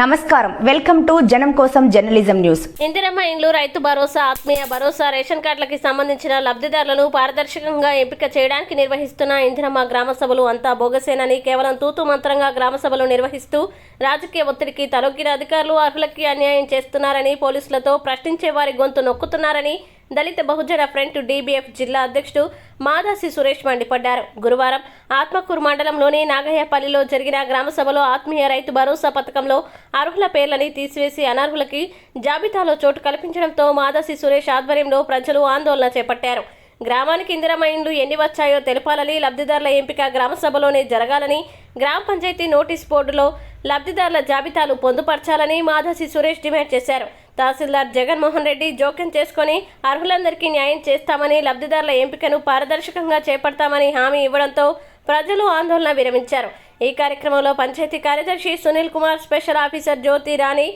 నమస్కారం. Welcome to జనం కోసం జర్నలిజం న్యూస్. ఇందిరమ్మ ఇండ్లు రైతు భరోసా ఆత్మీయ భరోసా రేషన్ కార్డులకి సంబంధించిన లబ్ధిదారులను పారదర్శకంగా ఎంపిక చేయడానికి నిర్వహిస్తున్న ఇందిరమ్మ గ్రామ సభలు అంతా బోగసేనని కేవలం తూతు మంత్రంగా గ్రామ సభలు నిర్వహిస్తూ రాజకీయ ఒత్తిడికి తలొగ్గిన అధికారులు అర్హులకి అన్యాయం చేస్తున్నారని పోలీసులతో ప్రశ్నించే వారి గొంతు నొక్కుతున్నారని దళిత బహుజన ఫ్రంట్ డీబీఎఫ్ జిల్లా అధ్యక్షుడు మాదాసి సురేష్ మండిపడ్డారు. గురువారం ఆత్మకూరు మండలంలోని నాగయ్యపల్లిలో జరిగిన గ్రామ సభలో ఆత్మీయ రైతు భరోసా పథకంలో అర్హుల పేర్లని తీసివేసి అనర్హులకి జాబితాలో చోటు కల్పించడంతో మాదాసి సురేష్ ఆధ్వర్యంలో ప్రజలు ఆందోళన చేపట్టారు. గ్రామానికి ఇందిరమ్మ ఇండ్లు ఎన్ని వచ్చాయో తెలపాలని లబ్ధిదారుల ఎంపిక గ్రామ సభలోనే జరగాలని గ్రామ పంచాయతీ నోటీస్ బోర్డులో లబ్ధిదారుల జాబితాలు పొందుపరచాలని మాధసి సురేష్ డిమాండ్ చేశారు. తహసీల్దార్ జగన్మోహన్ రెడ్డి జోక్యం చేసుకుని అర్హులందరికీ న్యాయం చేస్తామని లబ్ధిదారుల ఎంపికను పారదర్శకంగా చేపడతామని హామీ ఇవ్వడంతో ప్రజలు ఆందోళన విరమించారు. ఈ కార్యక్రమంలో పంచాయతీ కార్యదర్శి Sunil Kumar special officer Jyothi Rani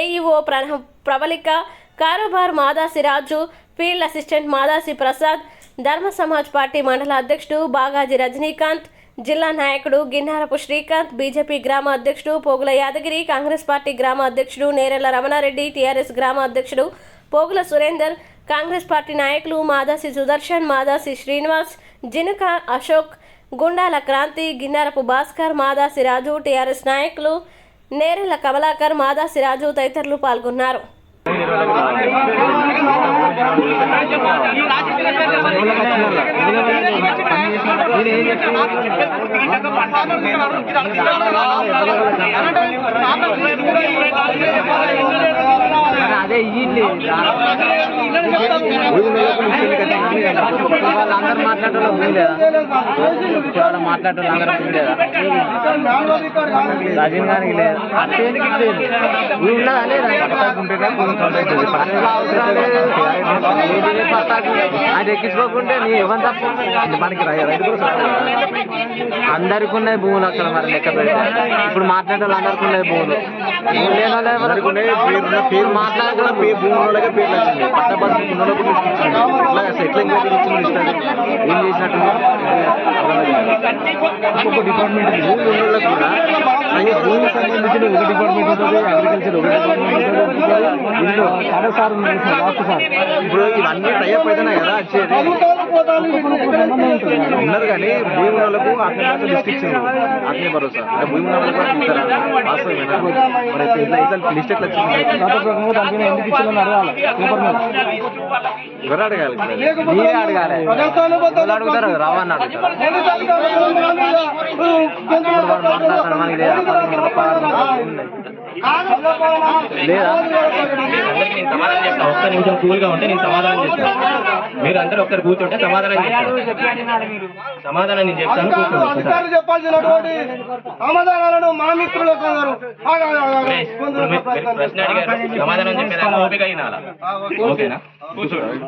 AEO ప్ర ప్రబలిక కారోబార్ Madasi Raju field assistant Madasi Prasad Dharma Samaj party మండల అధ్యక్షుడు బాగాజీ రజనీకాంత్ జిల్లా నాయకుడు గిన్నారపు శ్రీకాంత్ బీజేపీ గ్రామ అధ్యక్షుడు పోగుల యాదగిరి కాంగ్రెస్ పార్టీ గ్రామ అధ్యక్షుడు నేరెళ్ళ రమణారెడ్డి టీఆర్ఎస్ గ్రామ అధ్యక్షుడు పోగుల సురేందర్ కాంగ్రెస్ పార్టీ నాయకులు మాదాసి సుదర్శన్ మాదాసి శ్రీనివాస్ జినక అశోక్ గుండాల క్రాంతి గిన్నారపు భాస్కర్ మాదాసి రాజు టీఆర్ఎస్ నాయకులు నేరెళ్ళ కమలాకర్ మాదాసి రాజు తదితరులు పాల్గొన్నారు. అదే ఇయ్యండి వాళ్ళందరూ మాట్లాడటం ఉంది లేదా ఇక్కడ మాట్లాడటం అందరూ ఉంది లేదా రాజీవ్ గారికి లేదు అట్లా ఎందుకు ఇచ్చేది ఉన్నదా లేదా పనుల అవసరం లేదు ఏంటిది పట్టాకు అది ఎక్కించుకోకుంటే నీ ఇవ్వని తప్ప మనకి రైతు అందరికి ఉన్నాయి భూములు అక్కడ మరి లెక్క పెడితే. ఇప్పుడు మాట్లాడే వాళ్ళు అందరికి ఉన్నాయి భూములు. భూములు లేని వాళ్ళు ఎవరు? పేరు వాళ్ళకే పేర్లు వచ్చింది. ఇట్లా సెటిలింగ్ ఏం చేసినట్టు? ఒక్కొక్క డిపార్ట్మెంట్ భూమి ఉన్నోళ్ళకు కూడా భూమికి సంబంధించిన ఒక డిపార్ట్మెంట్ ఉంటుంది అగ్రికల్చర్ ఒక డిపార్ట్మెంట్ ఉంటుంది ఇందులో సార్ సార్ ఉన్నారు సార్ లాస్ట్ సార్. ఇప్పుడు ఇవన్నీ టైప్ అవుతున్నాయి కదా వచ్చేది. ఉన్నారు కానీ భూమి వాళ్ళకు ఇచ్చింది ఆత్మీయ భరోసా. అంటే భూమి వాళ్ళకు ఇస్తారా వాస్తవమేనా? మరి ఇట్లా ఇట్లా లిస్ట్ ఎట్లా వచ్చింది? ఎందుకు ఇచ్చిన అడగాలి. పేపర్ మీద. ఎవరు అడగాలి? మీరే అడగాలి. అడుగుతారు? రావని అడుగుతారు? ఇప్పుడు వాడు మాట్లాడతాడు మనకి లేదా లేదా అందరికీ నేను సమాధానం చెప్తాను ఒక్క నిమిషం కూల్గా ఉంటే నేను సమాధానం చెప్తాను మీరు అందరూ ఒక్కరు కూర్చుంటే సమాధానం చెప్తాను సమాధానం నేను చెప్తాను కూర్చోండి చెప్పాల్సినటువంటి సమాధానాలను మా మిత్రులు కొందరు ప్రశ్న అడిగారు. సమాధానం చెప్పేదాకా ఓపిక అయినాలా? ఓకేనా? కూర్చోండి.